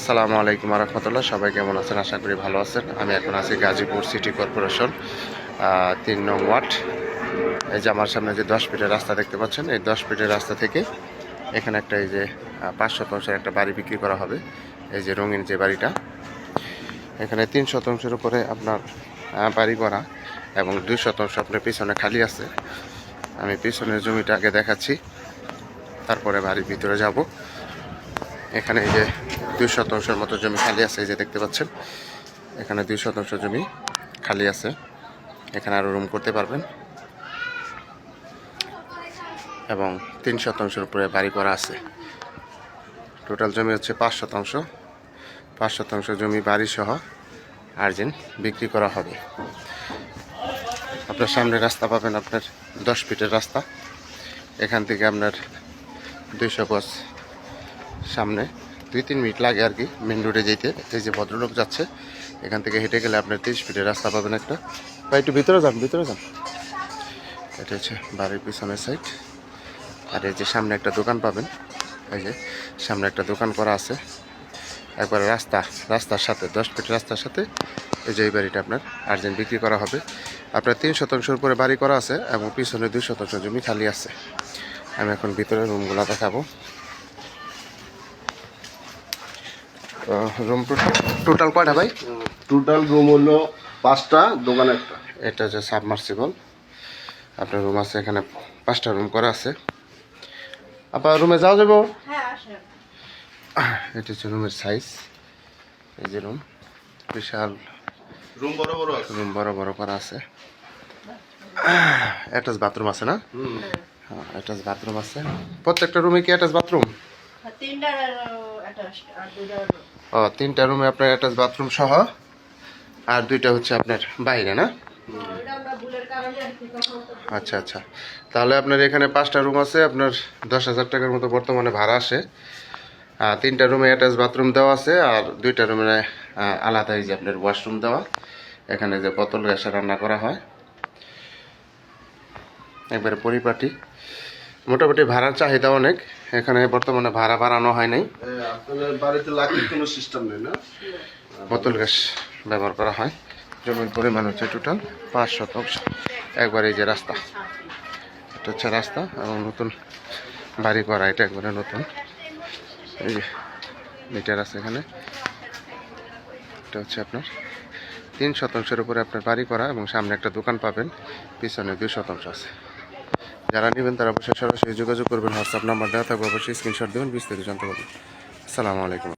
আসসালামু আলাইকুম রহমতুল্লাহ। সবাই কেমন আছেন? আশা করি ভালো আছেন। আমি এখন আছি গাজীপুর সিটি কর্পোরেশন তিন নং ওয়ার্ড। এই যে আমার সামনে যে দশ ফিটের রাস্তা দেখতে পাচ্ছেন, এই দশ ফিটের রাস্তা থেকে এখানে একটা এই যে পাঁচ শতাংশের একটা বাড়ি বিক্রি করা হবে, এই যে রঙিন যে বাড়িটা। এখানে তিন শতাংশের উপরে আপনার বাড়ি করা এবং দুই শতাংশ আপনার পিছনে খালি আছে। আমি পিছনের জমিটা আগে দেখাচ্ছি, তারপরে বাড়ির ভিতরে যাব। এখানে এই যে দুই শতাংশের মতো জমি খালি আছে, এই যে দেখতে পাচ্ছেন। এখানে দুই শতাংশ জমি খালি আছে। এখানে আরও রুম করতে পারবেন। এবং তিন শতাংশের উপরে বাড়ি করা আছে। টোটাল জমি হচ্ছে পাঁচ শতাংশ। পাঁচ শতাংশ জমি বাড়ি সহ আর্জেন্ট বিক্রি করা হবে। আপনার সামনে রাস্তা পাবেন আপনার দশ ফিটের রাস্তা। এখান থেকে আপনার দুইশো গজ সামনে দুই তিন মিনিট লাগে আর কি মেন রোডে যেতে। এই যে ভদ্রলোক যাচ্ছে এখান থেকে হেঁটে গেলে আপনার তিরিশ ফিটের রাস্তা পাবেন একটা। বা একটু ভিতরে যান ভিতরে যান। এটা হচ্ছে বাড়ির পিছনের সাইড আর এই যে সামনে একটা দোকান পাবেন। এই যে সামনে একটা দোকান করা আছে। একবারে রাস্তা রাস্তার সাথে দশ ফিট রাস্তার সাথে এই যে এই বাড়িটা আপনার আর্জেন্ট বিক্রি করা হবে। আপনার তিন শতাংশের উপরে বাড়ি করা আছে এবং পিছনে দুই শতাংশ জমি খালি আছে। আমি এখন ভিতরে রুমগুলো দেখাবো। রুম টোটাল কয়টা ভাই? টোটাল রুম হলো পাঁচটা দোকান একটা। এটা হচ্ছে সাবমার্সিবল আপনার রুম আছে এখানে পাঁচটা রুম করা আছে। আপনার রুমে যাওয়া যাব? হ্যাঁ এটা হচ্ছে রুমের সাইজ এই যে রুম বিশাল রুম বড় বড় আছে। রুম বড় বড় করা আছে। অ্যাটাচ বাথরুম আছে না? হ্যাঁ অ্যাটাচ বাথরুম আছে। প্রত্যেকটা রুমে কি অ্যাটাচ বাথরুম তিনটার একটা আর ও তিনটা রুমে আপনার অ্যাটাচ বাথরুম সহ, আর দুইটা হচ্ছে আপনার বাইরে, না? আচ্ছা আচ্ছা। তাহলে আপনার এখানে পাঁচটা রুম আছে, আপনার দশ হাজার টাকার মতো বর্তমানে ভাড়া আসে। আর তিনটা রুমে অ্যাটাচ বাথরুম দেওয়া আছে, আর দুইটা রুমে আলাদা যে আপনার ওয়াশরুম দেওয়া। এখানে যে বোতল গ্যাসে রান্না করা হয়। একবারে পরিপাটি। মোটামুটি ভাড়ার চাহিদা অনেক। এখানে বর্তমানে ভাড়া বাড়ানো হয় নাই। আপনাদের বাড়িতে লাকির কোনো সিস্টেম নেই না? বোতল গ্যাস ব্যবহার করা হয়। জমির পরিমাণ হচ্ছে টোটাল পাঁচ শতাংশ। একবার এই যে রাস্তা এটা হচ্ছে রাস্তা এবং নতুন বাড়ি করা এটা একবারে নতুন। এই যে মিটার আছে এখানে। এটা হচ্ছে আপনার তিন শতাংশের উপরে আপনার বাড়ি করা এবং সামনে একটা দোকান পাবেন পিছনে দুই শতাংশ আছে। যারা নেবেন তারা অবশ্যই সরাসরি যোগাযোগ করবেন হোয়াটসঅ্যাপ নাম্বার দেওয়া থাকবে, অবশ্যই স্ক্রিনশট দেবেন, বিস্তারিত জানতে পারবেন। আসসালামু আলাইকুম।